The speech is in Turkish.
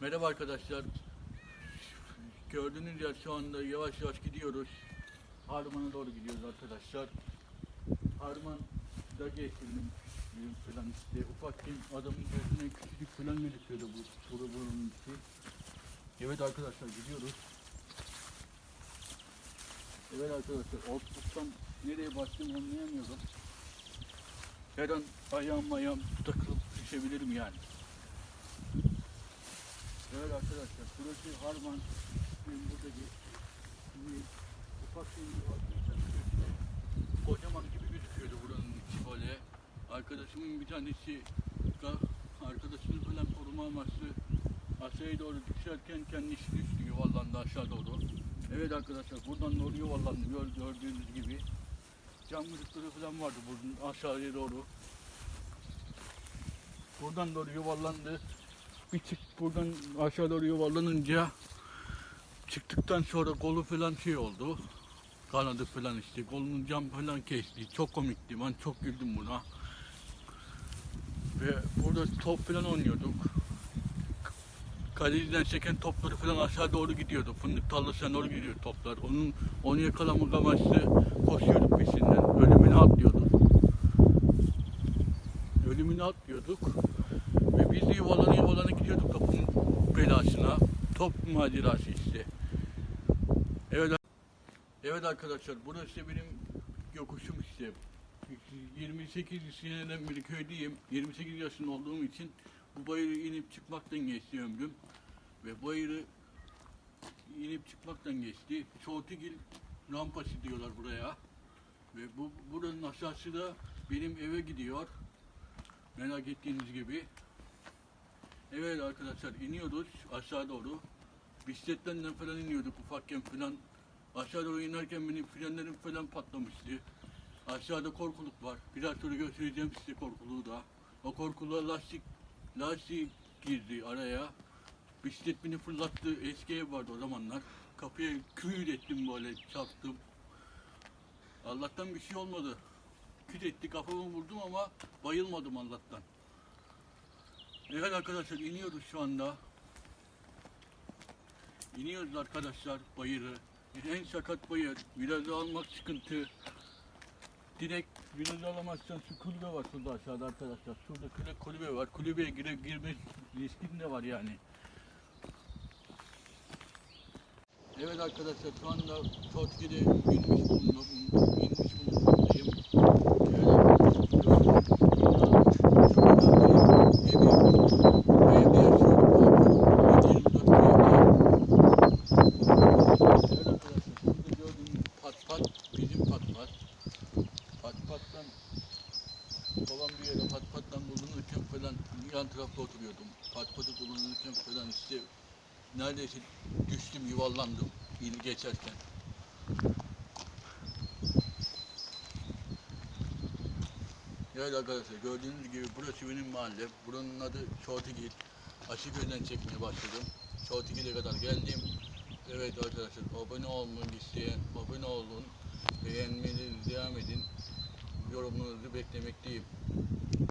Merhaba arkadaşlar. Gördüğünüz yer şu anda yavaş yavaş gidiyoruz. Harman'a doğru gidiyoruz arkadaşlar. Harman'da geçirdim büyük falan işte ufakken adamın gözüne küçücük falan gözüküyordu bu soru bunun içi. Evet arkadaşlar gidiyoruz. Evet arkadaşlar Output'tan nereye baktığımı anlayamıyorum. Her an ayağım ayağım takılıp düşebilirim yani. Evet arkadaşlar burası Harman. Buradaki ufak bir kocaman gibi gözüküyordu buranın içi böyle. Arkadaşımın bir tanesi arkadaşını falan koruma amaçlı aşağıya doğru düşerken kendisi düştü yuvarlandı aşağı doğru. Evet arkadaşlar buradan doğru yuvarlandı Gör- gördüğünüz gibi. Cam kırıkları falan vardı buradan aşağıya doğru. Buradan doğru yuvarlandı bir çık buradan aşağı doğru yuvarlanınca çıktıktan sonra kolu falan şey oldu. Kanadı falan işte. Kolunun cam falan kesti. Çok komikti. Ben çok güldüm buna. Ve burada top falan oynuyorduk. Kaleciden çeken topları falan aşağı doğru gidiyordu. Fındık tarlasına doğru gidiyor toplar. Onun onu yakalamak amaçlı koşuyorduk Top macerası işte. Evet, evet arkadaşlar burası benim yokuşum işte. 28 seneden beri köydeyim. 28 yaşında olduğum için bu bayırı inip çıkmaktan geçti ömrüm. Ve bayırı inip çıkmaktan geçti. Çoğutigil rampası diyorlar buraya. Ve bu buranın aşağısı da benim eve gidiyor. Merak ettiğiniz gibi. Evet arkadaşlar iniyoruz aşağı doğru. Bisikletten falan iniyorduk ufakken falan. Aşağı doğru inerken benim frenlerim falan patlamıştı. Aşağıda korkuluk var. Biraz sonra göstereceğim size korkuluğu da. O korkuluğa lastik, lastik girdi araya. Bisiklet beni fırlattı. Eski ev vardı o zamanlar. Kapıya küt ettim böyle çarptım. Allah'tan bir şey olmadı. Küt etti kafamı vurdum ama bayılmadım Allah'tan. Evet arkadaşlar iniyoruz şu anda. İniyoruz arkadaşlar bayırı. En sakat bayır. Virajı almak sıkıntı. Direkt virajı alamazsan şu kulübe var şurada aşağıda arkadaşlar. Şurada kulübe, kulübe var. Kulübeye gire, girme riskin de var yani. Evet arkadaşlar şu anda Çotki'de inmiş bulundum. İnmiş bulunmaktayım. Evet arkadaşlar. Babam bir yere pat pattan bulunurken falan yan tarafta oturuyordum. Pat patı bulunurken falan işte neredeyse düştüm yuvarlandım il geçerken. Evet arkadaşlar gördüğünüz gibi burası benim mahalle. Buranın adı Şortigil. Aşıköy'den çekmeye başladım. Şortigil'e kadar geldim. Evet arkadaşlar abone olmak isteyen abone olun. Beğenmenizi devam edin. Yorumlarınızı beklemekteyim.